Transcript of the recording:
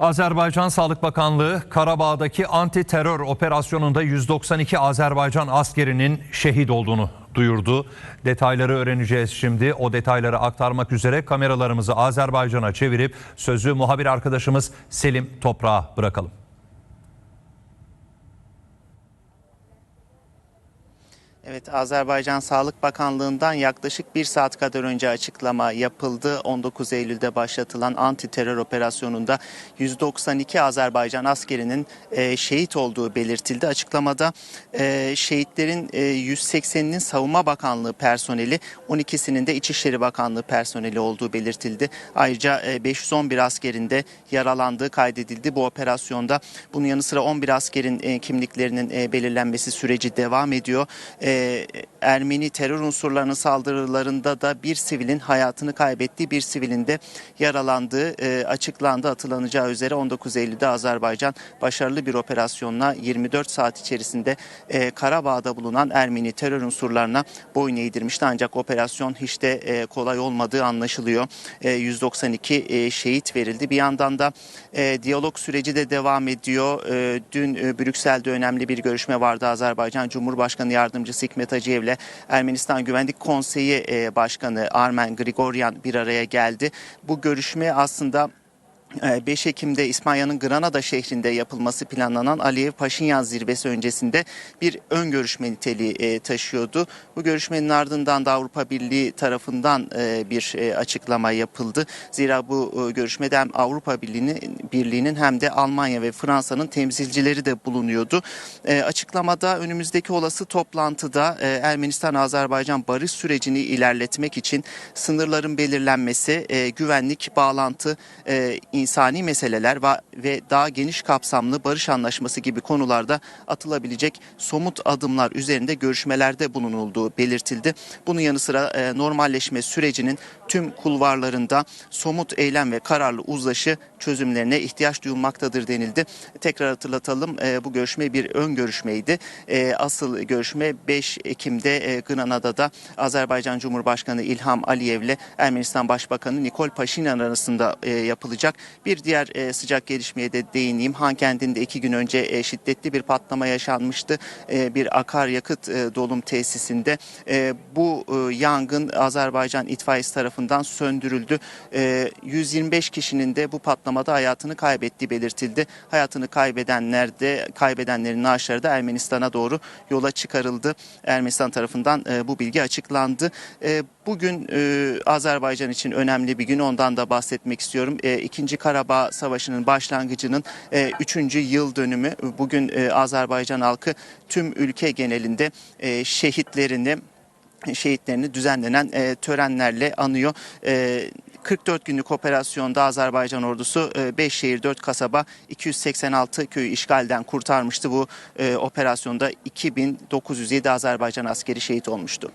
Azerbaycan Sağlık Bakanlığı Karabağ'daki anti terör operasyonunda 192 Azerbaycan askerinin şehit olduğunu duyurdu. Detayları öğreneceğiz şimdi. O detayları aktarmak üzere kameralarımızı Azerbaycan'a çevirip sözü muhabir arkadaşımız Selim Toprağa bırakalım. Evet, Azerbaycan Sağlık Bakanlığı'ndan yaklaşık bir saat kadar önce açıklama yapıldı. 19 Eylül'de başlatılan anti terör operasyonunda 192 Azerbaycan askerinin e, şehit olduğu belirtildi. Açıklamada e, şehitlerin e, 180'inin Savunma Bakanlığı personeli, 12'sinin de İçişleri Bakanlığı personeli olduğu belirtildi. Ayrıca e, 511 askerin de yaralandığı kaydedildi bu operasyonda. Bunun yanı sıra 11 askerin e, kimliklerinin e, belirlenmesi süreci devam ediyor. E, Ermeni terör unsurlarının saldırılarında da bir sivilin hayatını kaybettiği bir sivilin de yaralandığı e, açıklandı. Hatırlanacağı üzere 19 Eylül'de Azerbaycan başarılı bir operasyonla 24 saat içerisinde e, Karabağ'da bulunan Ermeni terör unsurlarına boyun eğdirmişti. Ancak operasyon hiç de e, kolay olmadığı anlaşılıyor. E, 192 e, şehit verildi. Bir yandan da e, diyalog süreci de devam ediyor. E, dün e, Brüksel'de önemli bir görüşme vardı. Azerbaycan Cumhurbaşkanı Yardımcısı Hikmet Hacıyev'le Ermenistan Güvenlik Konseyi e, Başkanı Armen Grigoryan bir araya geldi. Bu görüşme aslında 5 Ekim'de İspanya'nın Granada şehrinde yapılması planlanan Aliyev Paşinyan zirvesi öncesinde bir ön görüşme niteliği e, taşıyordu. Bu görüşmenin ardından da Avrupa Birliği tarafından e, bir e, açıklama yapıldı. Zira bu görüşmede hem Avrupa Birliği'nin Birliği'nin hem de Almanya ve Fransa'nın temsilcileri de bulunuyordu. Açıklamada önümüzdeki olası toplantıda Ermenistan-Azerbaycan barış sürecini ilerletmek için sınırların belirlenmesi, güvenlik, bağlantı, insani meseleler ve, daha geniş kapsamlı barış anlaşması gibi konularda atılabilecek somut adımlar üzerinde görüşmelerde bulunulduğu belirtildi. Bunun yanı sıra e, normalleşme sürecinin tüm kulvarlarında somut eylem ve kararlı uzlaşı çözümlerine ihtiyaç duyulmaktadır denildi. Tekrar hatırlatalım e, bu görüşme bir ön görüşmeydi. E, asıl görüşme 5 Ekim'de e, Granada'da Azerbaycan Cumhurbaşkanı İlham Aliyev'le Ermenistan Başbakanı Nikol Paşinyan arasında yapılacak. Bir diğer e, sıcak gelişmeye de değineyim. Han kentinde iki gün önce e, şiddetli bir patlama yaşanmıştı. E, bir akaryakıt e, dolum tesisinde. E, bu e, yangın Azerbaycan itfaiyesi tarafından söndürüldü. E, 125 kişinin de bu patlamada hayatını kaybettiği belirtildi. Hayatını kaybedenler de kaybedenlerin naaşları da Ermenistan'a doğru yola çıkarıldı. Ermenistan tarafından e, bu bilgi açıklandı. E, bugün e, Azerbaycan için önemli bir gün. Ondan da bahsetmek istiyorum. E, İkinci Karabağ Savaşı'nın başlangıcının 3. yıl dönümü. Bugün e, Azerbaycan halkı tüm ülke genelinde e, şehitlerini şehitlerini düzenlenen e, törenlerle anıyor. E, 44 günlük operasyonda Azerbaycan ordusu 5 şehir 4 kasaba 286 köyü işgalden kurtarmıştı. Bu e, operasyonda 2907 Azerbaycan askeri şehit olmuştu.